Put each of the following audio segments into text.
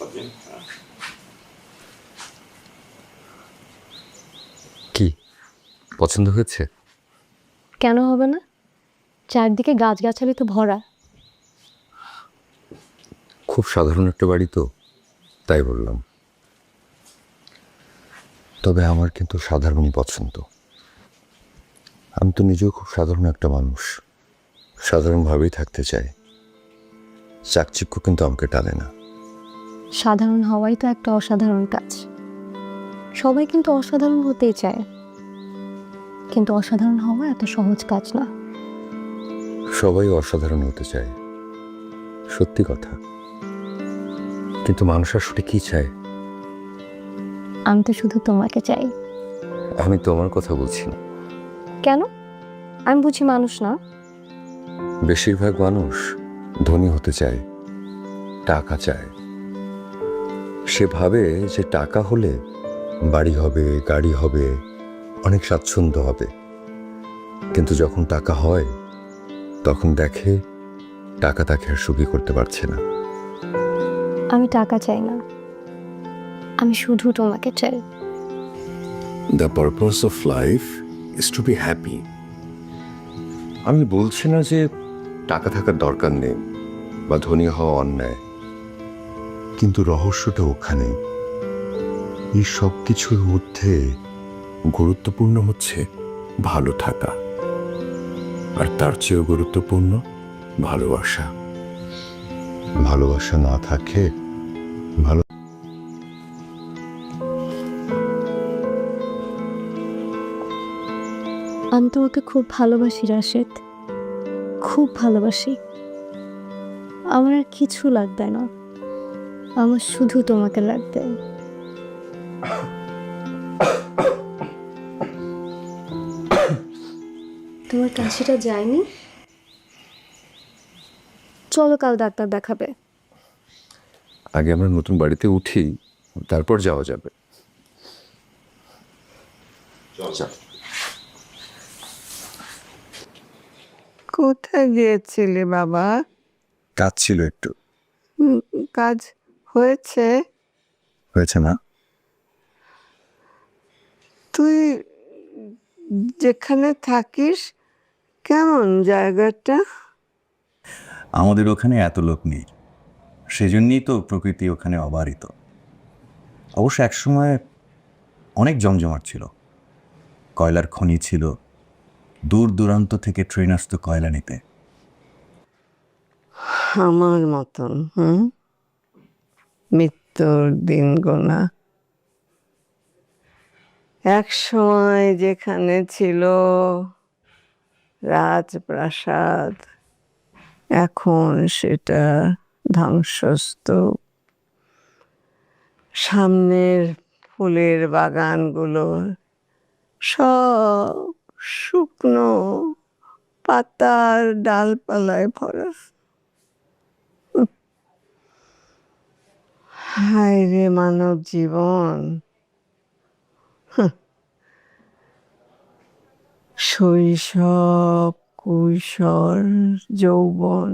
কদিন কি? পছন্দ হয়েছে? কেন হবে না? চারদিকে গাছগাছালি তো ভরা। খুব সাধারণ একটা বাড়ি তো তাই বললাম। তবে আমার কিন্তু সাধারণই পছন্দ। আমি তো নিজেও খুব সাধারণ একটা মানুষ। সাধারণভাবেই থাকতে চাই। চাকচিক্য কিন্তু আমাকে টানে না। সাধারণ হওয়াই তো একটা অসাধারণ কাজ। সবাই কিন্তু অসাধারণ হতেই চায়। কিন্তু অসাধারণ হওয়া এত সহজ কাজ না। সবাই অসাধারণ হতে চায়। সত্যি কথা। কিন্তু মানুষ আসলে কি চায়? আমি তো শুধু তোমাকে চাই। আমি তোমার কথা বলছি না। কেন? আমি বুঝি মানুষ না। বেশিরভাগ মানুষ ধনী হতে চায় টাকা চায়। সে ভাবে যে টাকা হলে বাড়ি হবে গাড়ি হবে অনেক স্বাচ্ছন্দ্য হবে। কিন্তু যখন টাকা হয় তখন দেখে টাকা তাকে আর সুখী করতে পারছে না। আমি টাকা চাই না। আমি শুধু তোমাকে চাই। The purpose of life is to be happy আমি বলছি না যে টাকা থাকার দরকার নেই বা ধনী হওয়া অন্যায়। কিন্তু রহস্যটা ওখানে। এই সব কিছুর মধ্যে গুরুত্বপূর্ণ হচ্ছে ভালো থাকা। আর তার চেয়েও গুরুত্বপূর্ণ ভালোবাসা। ভালোবাসা না থাকে ভালো আমি তোমাকে খুব ভালোবাসি রাশেদ। খুব ভালোবাসি। আমার আর কিছু লাগবে না। আমার শুধু তোমাকে লাগবে। তোমার কাশিটা যায়নি? চলো কাল ডাক্তার দেখাবে। আগে আমরা নতুন বাড়িতে উঠি তারপর যাওয়া যাবে। কোথায় গিয়েছিলি বাবা? কাজ ছিল একটু। কাজ? হয়েছে? হয়েছে না। তুই যেখানে থাকিস কেমন জায়গাটা? আমাদের ওখানে এত লোক নেই। সেজন্যই তো প্রকৃতি ওখানে অবারিত। অবশ্য একসময় অনেক জমজমাট ছিল। কয়লার খনি ছিল। দূর দূরান্ত থেকে ট্রেন আসতো কয়লা নিতে। আমার মতন হুম? মৃত্যুর দিন গোনা এক সময় যেখানে ছিল রাজপ্রাসাদ, এখন সেটা ধ্বংসস্তূপ। সামনের ফুলের বাগানগুলো সব শুকনো, পাতার ডালপালায় ভরা। হায় রে মানব জীবন। শৈশব, কৈশোর, যৌবন।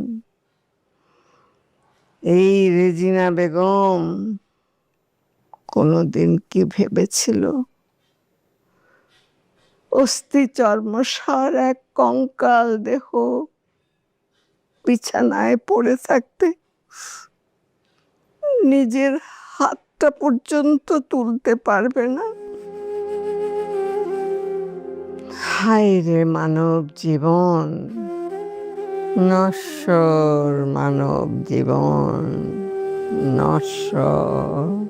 এই রেজিনা বেগম কোনোদিন কি ভেবেছিল? অস্থি চর্মসার এক কঙ্কাল দেহ বিছানায় পড়ে থাকতে নিজের হাতটা পর্যন্ত তুলতে পারবে না। হায় রে মানব জীবন নশ্বর মানব জীবন নশ্বর।